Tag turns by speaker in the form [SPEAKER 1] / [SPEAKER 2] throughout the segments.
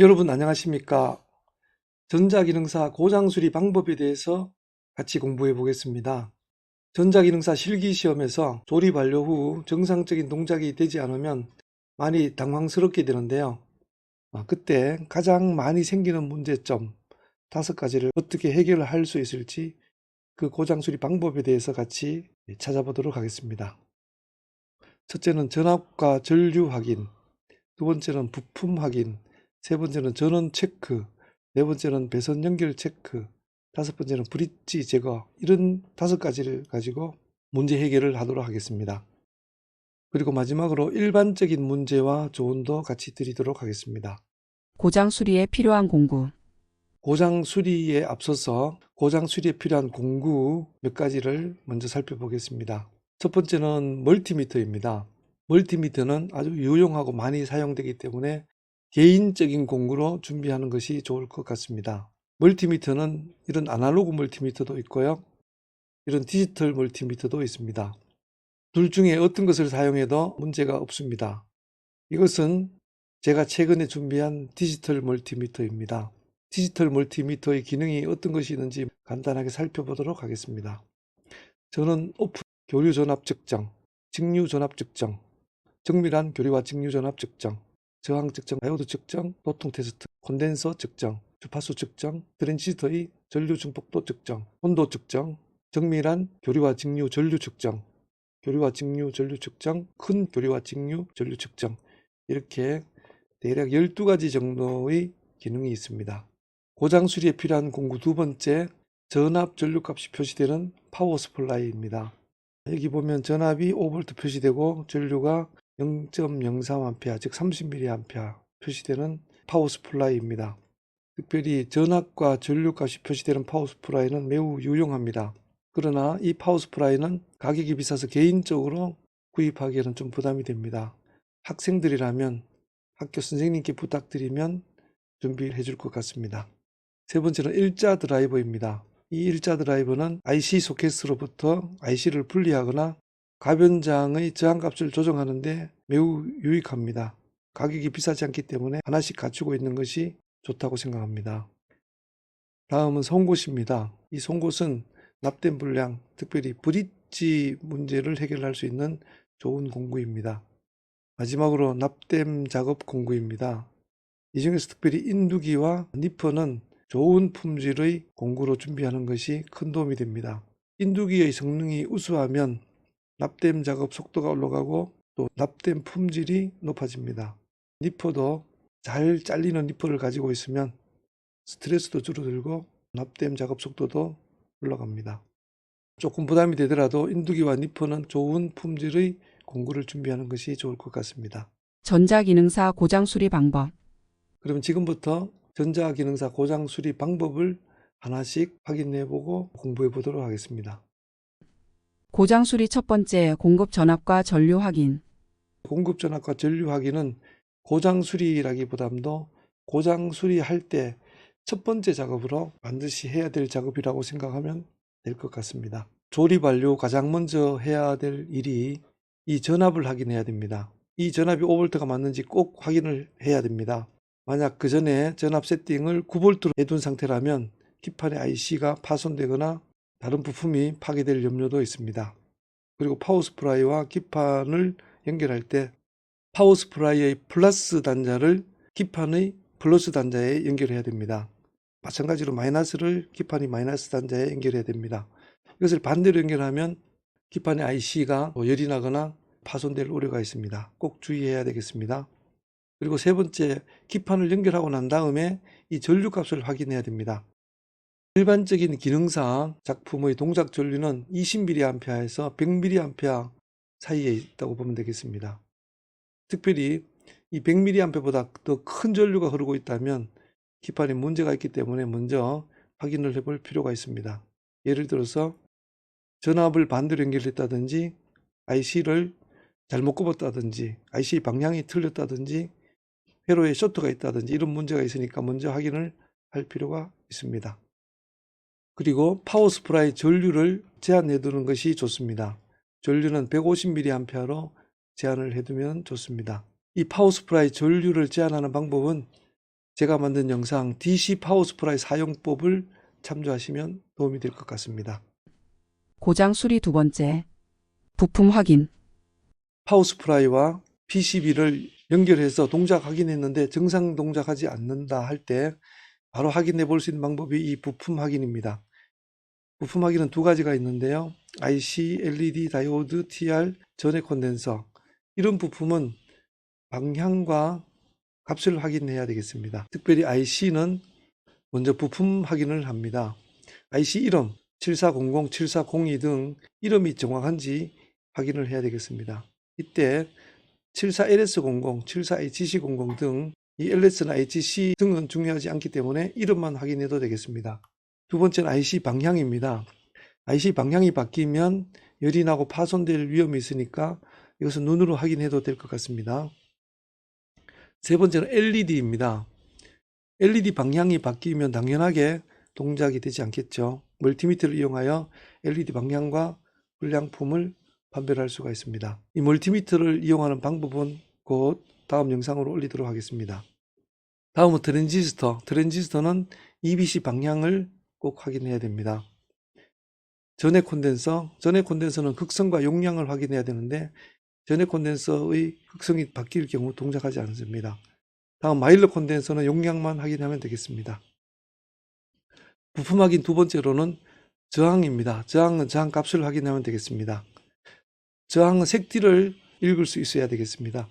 [SPEAKER 1] 여러분 안녕하십니까? 전자기능사 고장수리 방법에 대해서 같이 공부해 보겠습니다. 전자기능사 실기시험에서 조립 완료 후 정상적인 동작이 되지 않으면 많이 당황스럽게 되는데요. 아, 그때 가장 많이 생기는 문제점 다섯 가지를 어떻게 해결할 수 있을지 그 고장수리 방법에 대해서 같이 찾아보도록 하겠습니다. 첫째는 전압과 전류 확인, 두 번째는 부품 확인, 세 번째는 전원 체크, 네 번째는 배선 연결 체크, 다섯 번째는 브릿지 제거 이런 다섯 가지를 가지고 문제 해결을 하도록 하겠습니다. 그리고 마지막으로 일반적인 문제와 조언도 같이 드리도록 하겠습니다.
[SPEAKER 2] 고장 수리에 필요한 공구.
[SPEAKER 1] 고장 수리에 앞서서 고장 수리에 필요한 공구 몇 가지를 먼저 살펴보겠습니다. 첫 번째는 멀티미터입니다. 멀티미터는 아주 유용하고 많이 사용되기 때문에 개인적인 공구로 준비하는 것이 좋을 것 같습니다. 멀티미터는 이런 아날로그 멀티미터도 있고요. 이런 디지털 멀티미터도 있습니다. 둘 중에 어떤 것을 사용해도 문제가 없습니다. 이것은 제가 최근에 준비한 디지털 멀티미터입니다. 디지털 멀티미터의 기능이 어떤 것이 있는지 간단하게 살펴보도록 하겠습니다. 저는 오픈 교류 전압 측정, 직류 전압 측정, 정밀한 교류와 직류 전압 측정, 저항 측정, 다이오드 측정, 도통 테스트, 콘덴서 측정, 주파수 측정, 트랜지스터의 전류 중폭도 측정, 온도 측정, 정밀한 교류와 직류 전류 측정, 교류와 직류 전류 측정, 큰 교류와 직류 전류 측정 이렇게 대략 12가지 정도의 기능이 있습니다. 고장 수리에 필요한 공구 두 번째 전압 전류값이 표시되는 파워 스플라이입니다. 여기 보면 전압이 5V 표시되고 전류가 0.03A 즉 30mA 표시되는 파워 스플라이입니다. 특별히 전압과 전류값이 표시되는 파워 스플라이는 매우 유용합니다. 그러나 이 파워 스플라이는 가격이 비싸서 개인적으로 구입하기에는 좀 부담이 됩니다. 학생들이라면 학교 선생님께 부탁드리면 준비해 줄 것 같습니다. 세 번째는 일자 드라이버입니다. 이 일자 드라이버는 IC 소켓으로부터 IC를 분리하거나 가변장의 저항값을 조정하는데 매우 유익합니다. 가격이 비싸지 않기 때문에 하나씩 갖추고 있는 것이 좋다고 생각합니다. 다음은 송곳입니다. 이 송곳은 납땜 불량, 특별히 브릿지 문제를 해결할 수 있는 좋은 공구입니다. 마지막으로 납땜 작업 공구입니다. 이 중에서 특별히 인두기와 니퍼는 좋은 품질의 공구로 준비하는 것이 큰 도움이 됩니다. 인두기의 성능이 우수하면 납땜 작업 속도가 올라가고 또 납땜 품질이 높아집니다. 니퍼도 잘 잘리는 니퍼를 가지고 있으면 스트레스도 줄어들고 납땜 작업 속도도 올라갑니다. 조금 부담이 되더라도 인두기와 니퍼는 좋은 품질의 공구를 준비하는 것이 좋을 것 같습니다.
[SPEAKER 2] 전자기능사 고장 수리 방법.
[SPEAKER 1] 그러면 지금부터 전자기능사 고장 수리 방법을 하나씩 확인해 보고 공부해 보도록 하겠습니다.
[SPEAKER 2] 고장 수리 첫 번째 공급 전압과 전류 확인.
[SPEAKER 1] 공급 전압과 전류 확인은 고장 수리라기보담도 고장 수리할 때 첫 번째 작업으로 반드시 해야 될 작업이라고 생각하면 될 것 같습니다. 조립 완료 가장 먼저 해야 될 일이 이 전압을 확인해야 됩니다. 이 전압이 5V가 맞는지 꼭 확인을 해야 됩니다. 만약 그 전에 전압 세팅을 9V로 해둔 상태라면 기판의 IC가 파손되거나 다른 부품이 파괴될 염려도 있습니다. 그리고 파워 스프라이와 기판을 연결할 때 파워 스프라이의 플러스 단자를 기판의 플러스 단자에 연결해야 됩니다. 마찬가지로 마이너스를 기판이 마이너스 단자에 연결해야 됩니다. 이것을 반대로 연결하면 기판의 IC가 열이 나거나 파손될 우려가 있습니다. 꼭 주의해야 되겠습니다. 그리고 세 번째, 기판을 연결하고 난 다음에 이 전류값을 확인해야 됩니다. 일반적인 기능상 작품의 동작 전류는 20mA에서 100mA 사이에 있다고 보면 되겠습니다. 특별히 이 100mA보다 더 큰 전류가 흐르고 있다면 기판에 문제가 있기 때문에 먼저 확인을 해볼 필요가 있습니다. 예를 들어서 전압을 반대로 연결했다든지 IC를 잘못 꼽았다든지 IC 방향이 틀렸다든지 회로에 쇼트가 있다든지 이런 문제가 있으니까 먼저 확인을 할 필요가 있습니다. 그리고 파워 스프라이 전류를 제한해 두는 것이 좋습니다. 전류는 150mA로 제한을 해두면 좋습니다. 이 파워 스프라이 전류를 제한하는 방법은 제가 만든 영상 DC 파워 스프라이 사용법을 참조하시면 도움이 될 것 같습니다.
[SPEAKER 2] 고장 수리 두 번째. 부품 확인.
[SPEAKER 1] 파워 스프라이와 PCB를 연결해서 동작 확인했는데 정상 동작하지 않는다 할 때 바로 확인해 볼 수 있는 방법이 이 부품 확인입니다. 부품 확인은 두 가지가 있는데요. IC, LED, 다이오드, TR, 전해 콘덴서. 이런 부품은 방향과 값을 확인해야 되겠습니다. 특별히 IC는 먼저 부품 확인을 합니다. IC 이름 7400, 7402 등 이름이 정확한지 확인을 해야 되겠습니다. 이때 74LS00, 74HC00 등 이 LS나 HC 등은 중요하지 않기 때문에 이름만 확인해도 되겠습니다. 두 번째는 IC 방향입니다. IC 방향이 바뀌면 열이 나고 파손될 위험이 있으니까 이것은 눈으로 확인해도 될 것 같습니다. 세 번째는 LED입니다. LED 방향이 바뀌면 당연하게 동작이 되지 않겠죠. 멀티미터를 이용하여 LED 방향과 불량품을 판별할 수가 있습니다. 이 멀티미터를 이용하는 방법은 곧 다음 영상으로 올리도록 하겠습니다. 다음은 트랜지스터. 트랜지스터는 EBC 방향을 꼭 확인해야 됩니다. 전해 콘덴서. 전해 콘덴서는 극성과 용량을 확인해야 되는데 전해 콘덴서의 극성이 바뀔 경우 동작하지 않습니다. 다음 마일러 콘덴서는 용량만 확인하면 되겠습니다. 부품 확인 두 번째로는 저항입니다. 저항은 저항 값을 확인하면 되겠습니다. 저항은 색띠를 읽을 수 있어야 되겠습니다.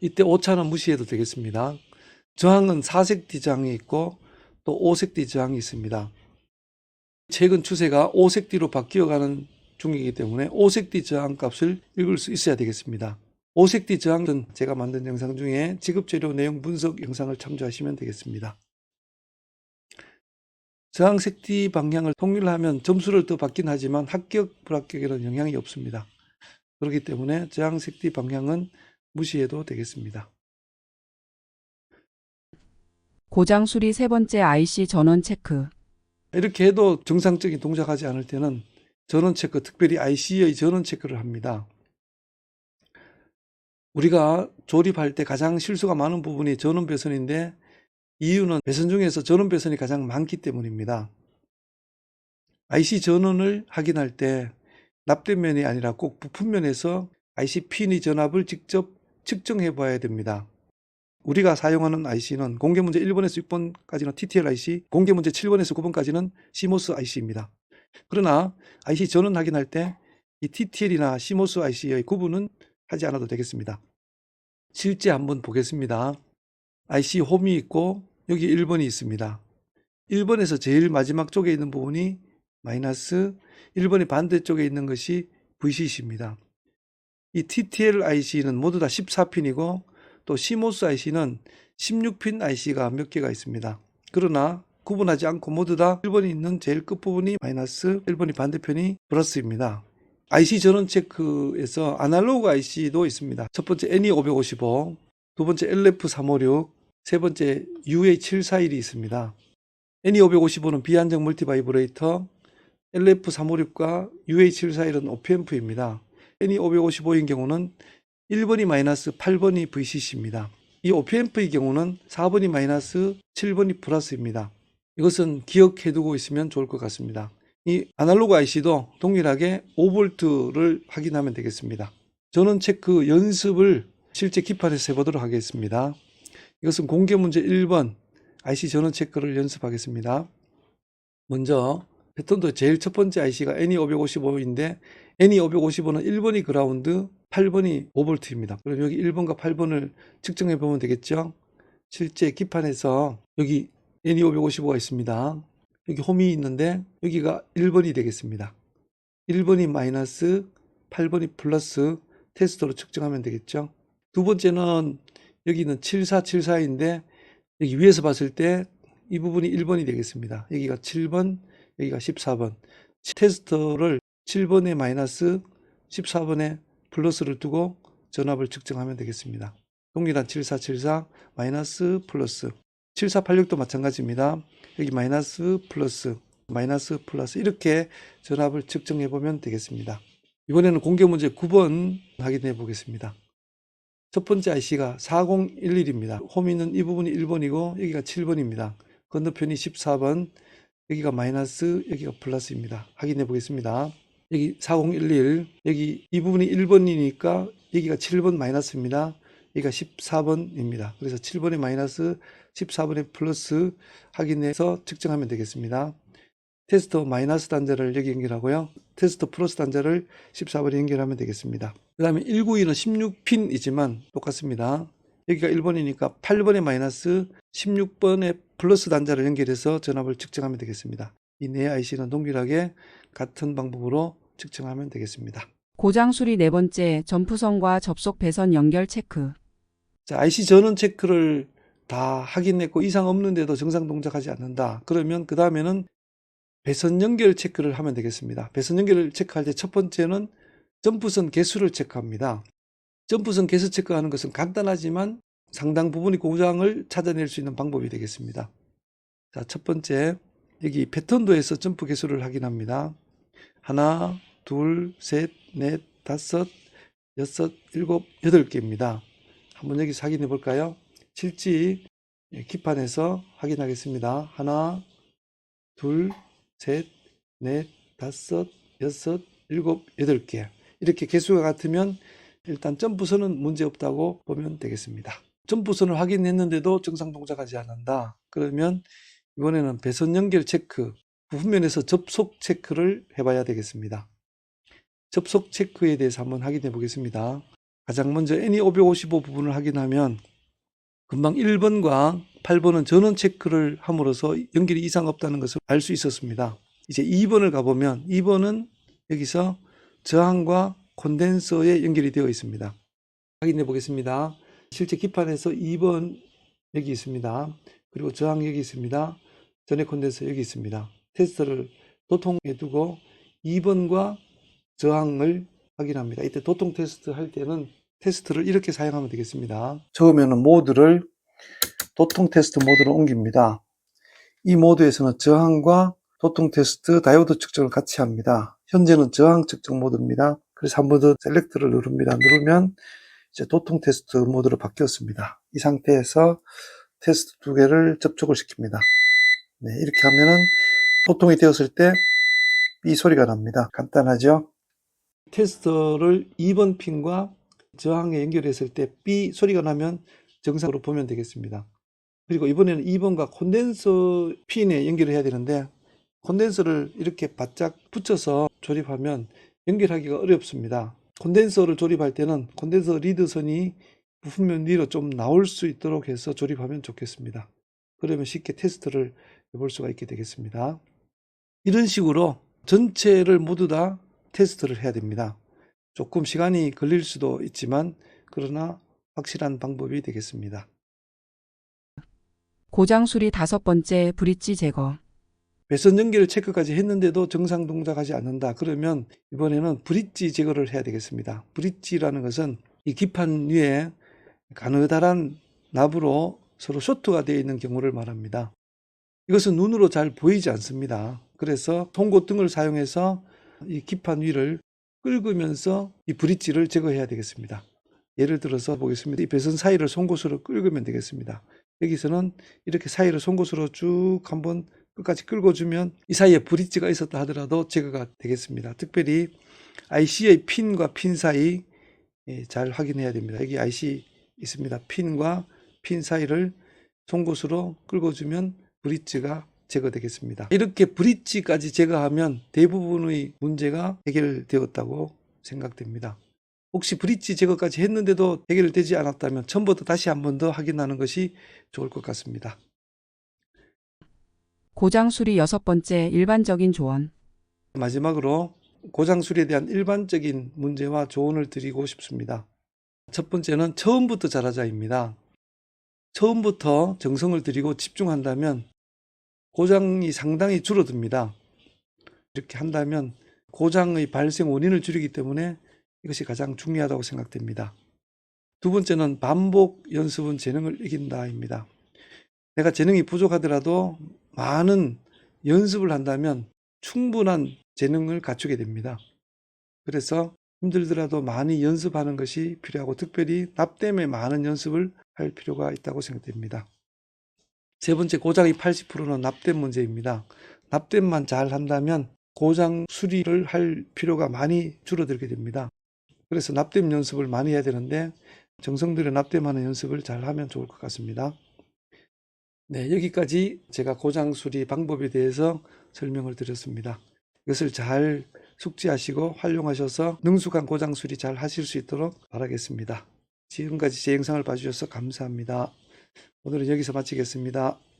[SPEAKER 1] 이때 오차는 무시해도 되겠습니다. 저항은 사색띠 저항이 있고 또 오색띠 저항이 있습니다. 최근 추세가 오색띠로 바뀌어가는 중이기 때문에 오색띠 저항 값을 읽을 수 있어야 되겠습니다. 오색띠 저항은 제가 만든 영상 중에 지급재료 내용 분석 영상을 참조하시면 되겠습니다. 저항 색띠 방향을 통일하면 점수를 더 받긴 하지만 합격, 불합격에는 영향이 없습니다. 그렇기 때문에 저항 색띠 방향은 무시해도 되겠습니다.
[SPEAKER 2] 고장 수리 세 번째 IC 전원 체크.
[SPEAKER 1] 이렇게 해도 정상적인 동작하지 않을 때는 전원 체크, 특별히 IC의 전원 체크를 합니다. 우리가 조립할 때 가장 실수가 많은 부분이 전원 배선인데 이유는 배선 중에서 전원 배선이 가장 많기 때문입니다. IC 전원을 확인할 때 납땜면이 아니라 꼭 부품면에서 IC 핀의 전압을 직접 측정해 봐야 됩니다. 우리가 사용하는 IC는 공개 문제 1번에서 6번까지는 TTL IC, 공개 문제 7번에서 9번까지는 CMOS IC입니다. 그러나 IC 전원 확인할 때 이 TTL이나 CMOS IC의 구분은 하지 않아도 되겠습니다. 실제 한번 보겠습니다. IC 홈이 있고 여기 1번이 있습니다. 1번에서 제일 마지막 쪽에 있는 부분이 마이너스 1번의 반대쪽에 있는 것이 VCC입니다. 이 TTL IC는 모두 다 14핀이고 또 CMOS IC는 16핀 IC가 몇 개가 있습니다. 그러나 구분하지 않고 모두 다 1번이 있는 제일 끝부분이 마이너스 1번이 반대편이 플러스입니다. IC 전원 체크에서 아날로그 IC도 있습니다. 첫 번째 NE555, 두 번째 LF356, 세 번째 UA741이 있습니다. NE555는 비안정 멀티바이브레이터, LF356과 UA741은 OPMP입니다. NE555인 경우는 1번이 마이너스 8번이 VCC입니다. 이 OPMP의 경우는 4번이 마이너스 7번이 플러스입니다. 이것은 기억해 두고 있으면 좋을 것 같습니다. 이 아날로그 IC도 동일하게 5V를 확인하면 되겠습니다. 전원 체크 연습을 실제 기판에서 해보도록 하겠습니다. 이것은 공개 문제 1번 IC 전원 체크를 연습하겠습니다. 먼저 패턴도 제일 첫 번째 IC가 NE555인데 NE555는 1번이 그라운드, 8번이 5V입니다. 그럼 여기 1번과 8번을 측정해 보면 되겠죠? 실제 기판에서 여기 NE555가 있습니다. 여기 홈이 있는데 여기가 1번이 되겠습니다. 1번이 마이너스, 8번이 플러스 테스트로 측정하면 되겠죠? 두 번째는 여기는 7474인데 여기 위에서 봤을 때 이 부분이 1번이 되겠습니다. 여기가 7번, 여기가 14번. 테스터를 7번에 마이너스, 14번에 플러스를 두고 전압을 측정하면 되겠습니다. 동일한 7474 마이너스 플러스 7486도 마찬가지입니다. 여기 마이너스 플러스 마이너스 플러스 이렇게 전압을 측정해 보면 되겠습니다. 이번에는 공개 문제 9번 확인해 보겠습니다. 첫 번째 IC가 4011입니다. 홈 있는 이 부분이 1번이고 여기가 7번입니다. 건너편이 14번, 여기가 마이너스, 여기가 플러스입니다. 확인해 보겠습니다. 여기 4011, 여기 이 부분이 1번이니까 여기가 7번 마이너스입니다. 여기가 14번입니다. 그래서 7번에 마이너스, 14번에 플러스 확인해서 측정하면 되겠습니다. 테스트 마이너스 단자를 여기 연결하고요. 테스트 플러스 단자를 14번에 연결하면 되겠습니다. 그 다음에 192는 16핀이지만 똑같습니다. 여기가 1번이니까 8번에 마이너스 16번에 플러스 단자를 연결해서 전압을 측정하면 되겠습니다. 이네 IC는 동일하게 같은 방법으로 측정하면 되겠습니다.
[SPEAKER 2] 고장 수리 네 번째 점프선과 접속 배선 연결 체크.
[SPEAKER 1] 자, IC 전원 체크를 다 확인했고 이상 없는데도 정상 동작하지 않는다. 그러면 그 다음에는 배선 연결 체크를 하면 되겠습니다. 배선 연결을 체크할 때 첫 번째는 점프선 개수를 체크합니다. 점프선 개수 체크하는 것은 간단하지만 상당 부분의 고장을 찾아낼 수 있는 방법이 되겠습니다. 자, 첫 번째 여기 패턴도에서 점프 개수를 확인합니다. 하나, 둘, 셋, 넷, 다섯, 여섯, 일곱, 여덟 개입니다. 한번 여기서 확인해 볼까요? 실지 예, 기판에서 확인하겠습니다. 하나, 둘, 셋, 넷, 다섯, 여섯, 일곱, 여덟 개. 이렇게 개수가 같으면 일단 점프선은 문제 없다고 보면 되겠습니다. 점프선을 확인했는데도 정상 동작하지 않는다. 그러면 이번에는 배선 연결 체크, 부품면에서 접속 체크를 해봐야 되겠습니다. 접속 체크에 대해서 한번 확인해 보겠습니다. 가장 먼저 NE555 부분을 확인하면 금방 1번과 8번은 전원 체크를 함으로써 연결이 이상 없다는 것을 알 수 있었습니다. 이제 2번을 가보면 2번은 여기서 저항과 콘덴서에 연결이 되어 있습니다. 확인해 보겠습니다. 실제 기판에서 2번 여기 있습니다. 그리고 저항 여기 있습니다. 전해 콘덴서 여기 있습니다. 테스터를 도통에 두고 2번과 저항을 확인합니다. 이때 도통 테스트 할 때는 테스트를 이렇게 사용하면 되겠습니다. 처음에는 모드를 도통 테스트 모드로 옮깁니다. 이 모드에서는 저항과 도통 테스트 다이오드 측정을 같이 합니다. 현재는 저항 측정 모드입니다. 그래서 한 번 더 셀렉트를 누릅니다. 누르면 이제 도통 테스트 모드로 바뀌었습니다. 이 상태에서 테스트 두 개를 접촉을 시킵니다. 네, 이렇게 하면은 도통이 되었을 때삐 소리가 납니다. 간단하죠? 테스터를 2번 핀과 저항에 연결했을 때삐 소리가 나면 정상으로 보면 되겠습니다. 그리고 이번에는 2번과 콘덴서 핀에 연결을 해야 되는데 콘덴서를 이렇게 바짝 붙여서 조립하면 연결하기가 어렵습니다. 콘덴서를 조립할 때는 콘덴서 리드선이 부품면 위로 좀 나올 수 있도록 해서 조립하면 좋겠습니다. 그러면 쉽게 테스트를 해볼 수가 있게 되겠습니다. 이런 식으로 전체를 모두 다 테스트를 해야 됩니다. 조금 시간이 걸릴 수도 있지만 그러나 확실한 방법이 되겠습니다.
[SPEAKER 2] 고장 수리 다섯 번째 브릿지 제거.
[SPEAKER 1] 배선 연결 체크까지 했는데도 정상 동작하지 않는다. 그러면 이번에는 브릿지 제거를 해야 되겠습니다. 브릿지라는 것은 이 기판 위에 가느다란 납으로 서로 쇼트가 되어 있는 경우를 말합니다. 이것은 눈으로 잘 보이지 않습니다. 그래서 송곳등을 사용해서 이 기판 위를 긁으면서 이 브릿지를 제거해야 되겠습니다. 예를 들어서 보겠습니다. 이 배선 사이를 송곳으로 긁으면 되겠습니다. 여기서는 이렇게 사이를 송곳으로 쭉 한번 끝까지 끌어주면 이 사이에 브릿지가 있었다 하더라도 제거가 되겠습니다. 특별히 IC의 핀과 핀 사이 예, 잘 확인해야 됩니다. 여기 IC 있습니다. 핀과 핀 사이를 송곳으로 끌어주면 브릿지가 제거되겠습니다. 이렇게 브릿지까지 제거하면 대부분의 문제가 해결되었다고 생각됩니다. 혹시 브릿지 제거까지 했는데도 해결되지 않았다면 처음부터 다시 한 번 더 확인하는 것이 좋을 것 같습니다.
[SPEAKER 2] 고장 수리 여섯 번째 일반적인 조언.
[SPEAKER 1] 마지막으로 고장 수리에 대한 일반적인 문제와 조언을 드리고 싶습니다. 첫 번째는 처음부터 잘하자입니다. 처음부터 정성을 들이고 집중한다면 고장이 상당히 줄어듭니다. 이렇게 한다면 고장의 발생 원인을 줄이기 때문에 이것이 가장 중요하다고 생각됩니다. 두 번째는 반복 연습은 재능을 이긴다입니다. 내가 재능이 부족하더라도 많은 연습을 한다면 충분한 재능을 갖추게 됩니다. 그래서 힘들더라도 많이 연습하는 것이 필요하고 특별히 납땜에 많은 연습을 할 필요가 있다고 생각됩니다. 세 번째 고장이 80%는 납땜 문제입니다. 납땜만 잘 한다면 고장 수리를 할 필요가 많이 줄어들게 됩니다. 그래서 납땜 연습을 많이 해야 되는데 정성 들여 납땜하는 연습을 잘 하면 좋을 것 같습니다. 네, 여기까지 제가 고장 수리 방법에 대해서 설명을 드렸습니다. 이것을 잘 숙지하시고 활용하셔서 능숙한 고장 수리 잘 하실 수 있도록 바라겠습니다. 지금까지 제 영상을 봐주셔서 감사합니다. 오늘은 여기서 마치겠습니다.